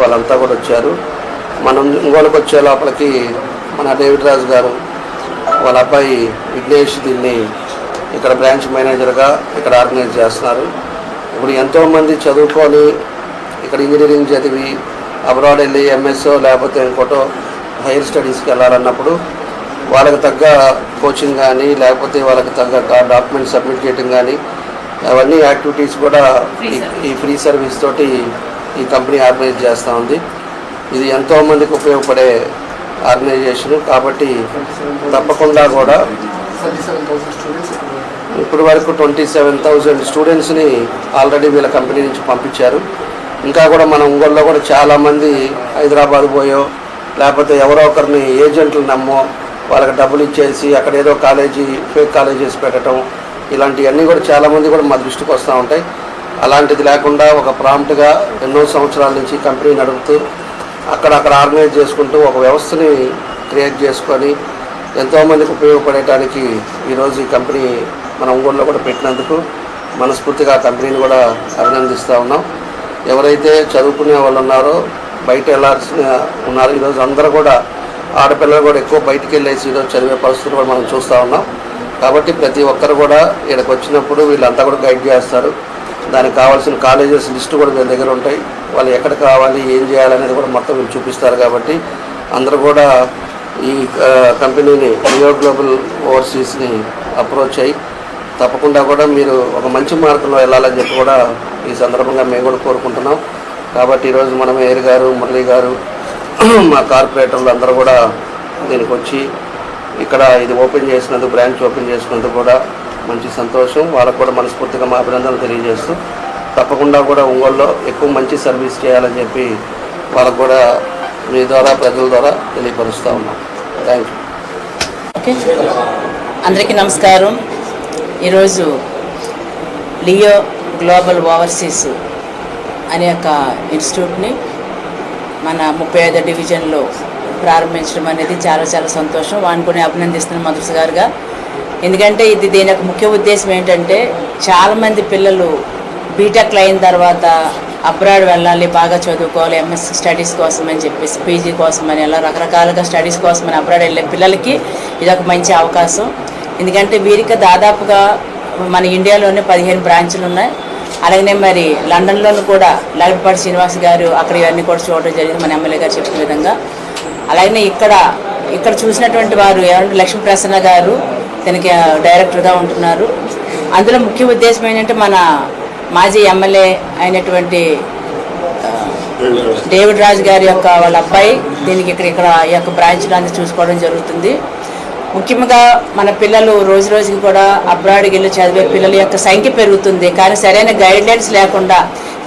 వాళ్ళంతా కూడా వచ్చారు. మనం ఒంగోలుకి వచ్చే లోపలికి మన డేవిడ్ రాజు గారు వాళ్ళ అబ్బాయి విఘ్నేష్ దీన్ని ఇక్కడ బ్రాంచ్ మేనేజర్గా ఇక్కడ ఆర్గనైజ్ చేస్తున్నారు. ఇప్పుడు ఎంతోమంది చదువుకొని ఇక్కడ ఇంజనీరింగ్ చదివి అబ్రాడ్ వెళ్ళి ఎంఎస్ఓ లేకపోతే ఇంకోటో హైయర్ స్టడీస్కి వెళ్ళాలన్నప్పుడు వాళ్ళకి తగ్గ కోచింగ్ కానీ లేకపోతే వాళ్ళకి తగ్గ డాక్యుమెంట్ సబ్మిట్ చేయడం కానీ అవన్నీ యాక్టివిటీస్ కూడా ఈ ఫ్రీ సర్వీస్ తోటి ఈ కంపెనీ ఆర్గనైజ్ చేస్తూ ఉంది. ఇది ఎంతోమందికి ఉపయోగపడే ఆర్గనైజేషన్ కాబట్టి తప్పకుండా కూడా ఇప్పటి వరకు ట్వంటీ సెవెన్ థౌజండ్ స్టూడెంట్స్ని ఆల్రెడీ వీళ్ళ కంపెనీ నుంచి పంపించారు. ఇంకా కూడా మన ఒంగోలులో కూడా చాలామంది హైదరాబాద్ పోయో లేకపోతే ఎవరో ఒకరిని ఏజెంట్లు నమ్మో వాళ్ళకి డబ్బులు ఇచ్చేసి అక్కడ ఏదో కాలేజీ ఫేక్ కాలేజెస్ పెట్టడం ఇలాంటివన్నీ కూడా చాలామంది కూడా మా దృష్టికి వస్తూ ఉంటాయి. అలాంటిది లేకుండా ఒక ప్రాంప్ట్గా ఎన్నో సంవత్సరాల నుంచి కంపెనీ నడుపుతూ అక్కడక్కడ ఆర్గనైజ్ చేసుకుంటూ ఒక వ్యవస్థని క్రియేట్ చేసుకొని ఎంతోమందికి ఉపయోగపడేటానికి ఈరోజు ఈ కంపెనీ మన ఒంగోలులో కూడా పెట్టినందుకు మనస్ఫూర్తిగా ఆ కంపెనీని కూడా అభినందిస్తూ ఉన్నాం. ఎవరైతే చదువుకునే వాళ్ళు ఉన్నారో బయట వెళ్ళాల్సిన ఉన్నారు ఈరోజు అందరూ కూడా ఆడపిల్లలు కూడా ఎక్కువ బయటికి వెళ్ళేసి ఈరోజు చదివే పరిస్థితులు కూడా మనం చూస్తూ ఉన్నాం. కాబట్టి ప్రతి ఒక్కరు కూడా ఇక్కడికి వచ్చినప్పుడు వీళ్ళంతా కూడా గైడ్ చేస్తారు. దానికి కావాల్సిన కాలేజెస్ లిస్టు కూడా వీళ్ళ దగ్గర ఉంటాయి. వాళ్ళు ఎక్కడ కావాలి ఏం చేయాలనేది కూడా మొత్తం వీళ్ళు చూపిస్తారు కాబట్టి అందరూ కూడా ఈ కంపెనీని న్యూ గ్లోబల్ ఓవర్సీస్ని అప్రోచ్ అయ్యి తప్పకుండా కూడా మీరు ఒక మంచి మార్గంలో వెళ్ళాలని చెప్పి కూడా ఈ సందర్భంగా మేము కూడా కోరుకుంటున్నాం. కాబట్టి ఈరోజు మన మేయర్ గారు మురళి గారు మా కార్పొరేటర్లు అందరూ కూడా దీనికి వచ్చి ఇక్కడ ఇది ఓపెన్ చేసినందుకు బ్రాంచ్ ఓపెన్ చేసినందుకు కూడా మంచి సంతోషం. వాళ్ళకు కూడా మనస్ఫూర్తిగా మా అభినందనలు తెలియజేస్తూ తప్పకుండా కూడా ఒంగోలులో ఎక్కువ మంచి సర్వీస్ చేయాలని చెప్పి వాళ్ళకు కూడా మీ ద్వారా ప్రజల ద్వారా తెలియపరుస్తూ ఉన్నాం. Thank you okay. అందరికీ నమస్కారం. ఈరోజు లియో గ్లోబల్ ఓవర్సీస్ అనే ఒక ఇన్స్టిట్యూట్ని మన ముప్పై ఐదో డివిజన్లో ప్రారంభించడం అనేది చాలా చాలా సంతోషం. వాడిని కూడా అభినందిస్తున్నాను మధుస్ గారుగా. ఎందుకంటే ఇది దీని యొక్క ముఖ్య ఉద్దేశం ఏంటంటే చాలామంది పిల్లలు బీటెక్లు అయిన తర్వాత అబ్రాడ్ వెళ్ళాలి బాగా చదువుకోవాలి ఎంఎస్ స్టడీస్ కోసం అని చెప్పేసి పీజీ కోసం అని అలా రకరకాలుగా స్టడీస్ కోసం అని అబ్రాడ్ వెళ్ళే పిల్లలకి ఇది ఒక మంచి అవకాశం. ఎందుకంటే వీరికి దాదాపుగా మన ఇండియాలోనే పదిహేను బ్రాంచులు ఉన్నాయి. అలాగనే మరి లండన్లోనూ కూడా లగడపాటి శ్రీనివాస్ గారు అక్కడ ఇవన్నీ కూడా చూడడం జరిగింది మన ఎమ్మెల్యే గారు చెప్పిన విధంగా. అలాగనే ఇక్కడ ఇక్కడ చూసినటువంటి వారు ఏమంటే లక్ష్మీ ప్రసన్న గారు తనకి డైరెక్టర్గా ఉంటున్నారు. అందులో ముఖ్య ఉద్దేశం ఏంటంటే మన మాజీ ఎమ్మెల్యే అయినటువంటి డేవిడ్ రాజు గారి యొక్క వాళ్ళ అబ్బాయి దీనికి ఇక్కడ ఇక్కడ ఈ యొక్క బ్రాంచ్లో అంతా చూసుకోవడం జరుగుతుంది. ముఖ్యంగా మన పిల్లలు రోజు రోజుకి కూడా అబ్రాడ్కి వెళ్ళి చదివే పిల్లల యొక్క సంఖ్య పెరుగుతుంది. కానీ సరైన గైడ్ లైన్స్ లేకుండా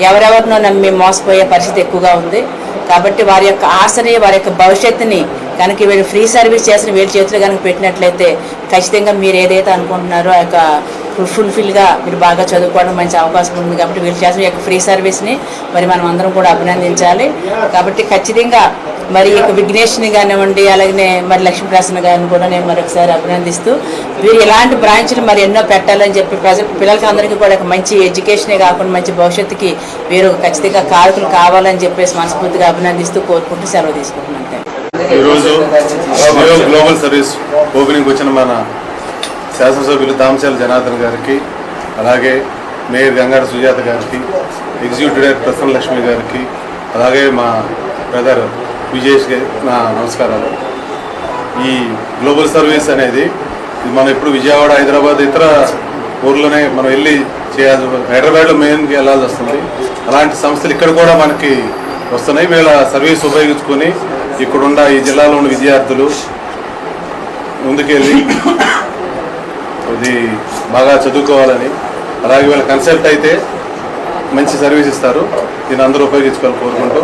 ఎవరెవరినో నమ్మి మోసపోయే పరిస్థితి ఎక్కువగా ఉంది. కాబట్టి వారి యొక్క ఆశని వారి యొక్క భవిష్యత్తుని కనుక వీళ్ళు ఫ్రీ సర్వీస్ చేసిన వీళ్ళ చేతులు కనుక పెట్టినట్లయితే ఖచ్చితంగా మీరు ఏదైతే అనుకుంటున్నారో ఆ యొక్క ఫుల్ఫిల్గా మీరు బాగా చదువుకోవడం మంచి అవకాశం ఉంది కాబట్టి వీళ్ళు చేసిన యొక్క ఫ్రీ సర్వీస్ని మరి మనం అందరం కూడా అభినందించాలి. కాబట్టి ఖచ్చితంగా మరి ఈ యొక్క విఘ్నేష్ని కానివ్వండి అలాగే మరి లక్ష్మీప్రసన్న గారిని కూడా నేను మరొకసారి అభినందిస్తూ వీరు ఇలాంటి బ్రాంచ్లు మరి ఎన్నో పెట్టాలని చెప్పి ప్రజ పిల్లలకి అందరికీ కూడా ఒక మంచి ఎడ్యుకేషనే కాకుండా మంచి భవిష్యత్తుకి వీరు ఖచ్చితంగా కారకులు కావాలని చెప్పేసి మనస్ఫూర్తిగా అభినందిస్తూ కోరుకుంటూ సెలవు తీసుకుంటున్నాను. ఈరోజు జియో గ్లోబల్ సర్వీస్ ఓపెనింగ్ వచ్చిన మన శాసనసభ్యులు దామశాల జనార్దన్ గారికి అలాగే మేయర్ గంగార సుజాత గారికి ఎగ్జిక్యూటివ్ డైరెక్టర్ ప్రసన్న లక్ష్మి గారికి అలాగే మా బ్రదర్ విజేష్ గారి నా నమస్కారాలు. ఈ గ్లోబల్ సర్వీస్ అనేది మనం ఇప్పుడు విజయవాడ హైదరాబాద్ ఇతర ఊర్లోనే మనం వెళ్ళి చేయాల్సి హైదరాబాద్లో మెయిన్కి వెళ్ళాల్సి వస్తుంది. అలాంటి సంస్థలు ఇక్కడ కూడా మనకి వస్తున్నాయి వీళ్ళ సర్వీస్ ఉపయోగించుకొని ఇక్కడున్న ఈ జిల్లాలో ఉన్న విద్యార్థులు ముందుకెళ్ళి ఇది బాగా చదువుకోవాలని అలాగే వీళ్ళ కన్సల్ట్ అయితే మంచి సర్వీస్ ఇస్తారు. దీన్ని అందరూ ఉపయోగించుకోవాలని కోరుకుంటూ.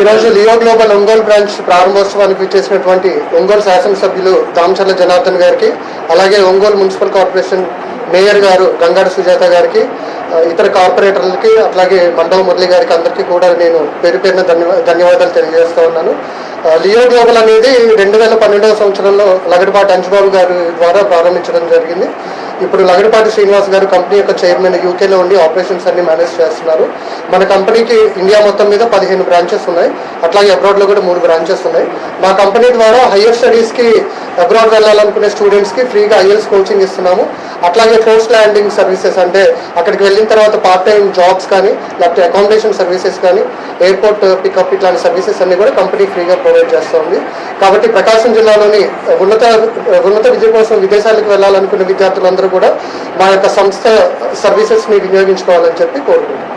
ఈరోజు లియో గ్లోబల్ ఒంగోలు బ్రాంచ్ ప్రారంభోత్సవానికి ఇచ్చేసినటువంటి ఒంగోలు శాసనసభ్యులు దామచర్ల జనార్దన్ గారికి అలాగే ఒంగోలు మున్సిపల్ కార్పొరేషన్ మేయర్ గారు గంగాడ సుజాత గారికి ఇతర కార్పొరేటర్లకి అట్లాగే మండల మురళి గారికి అందరికీ కూడా నేను పేరు పేరున ధన్యవా ధన్యవాదాలు తెలియజేస్తూ ఉన్నాను. లియో గ్లోబల్ అనేది రెండు వేల పన్నెండవ సంవత్సరంలో లగడపాటి అంజుబాబు గారి ద్వారా ప్రారంభించడం జరిగింది. ఇప్పుడు లగడపాటి శ్రీనివాస్ గారు కంపెనీ యొక్క చైర్మన్ యూకేలో ఉండి ఆపరేషన్స్ అన్ని మేనేజ్ చేస్తున్నారు. మన కంపెనీకి ఇండియా మొత్తం మీద పదిహేను బ్రాంచెస్ ఉన్నాయి. అట్లాగే అబ్రాడ్లో కూడా మూడు బ్రాంచెస్ ఉన్నాయి. మా కంపెనీ ద్వారా హయ్యర్ స్టడీస్కి అబ్రాడ్ వెళ్ళాలనుకునే స్టూడెంట్స్కి ఫ్రీగా ఐఎల్స్ కోచింగ్ ఇస్తున్నాము. అట్లాగే ఫోర్స్ ల్యాండింగ్ సర్వీసెస్ అంటే అక్కడికి వెళ్ళిన తర్వాత పార్ట్ టైం జాబ్స్ కానీ లేకపోతే అకామిడేషన్ సర్వీసెస్ కానీ ఎయిర్పోర్ట్ పికప్ ఇట్లాంటి సర్వీసెస్ అన్ని కూడా కంపెనీ ఫ్రీగా ప్రొవైడ్ చేస్తుంది కాబట్టి ప్రకాశం జిల్లాలోని ఉన్నత ఉన్నత విద్య కోసం విదేశాలకు వెళ్ళాలనుకున్న విద్యార్థులందరూ కూడా మా యొక్క సంస్థ సర్వీసెస్ని వినియోగించుకోవాలని చెప్పి కోరుకుంటున్నాను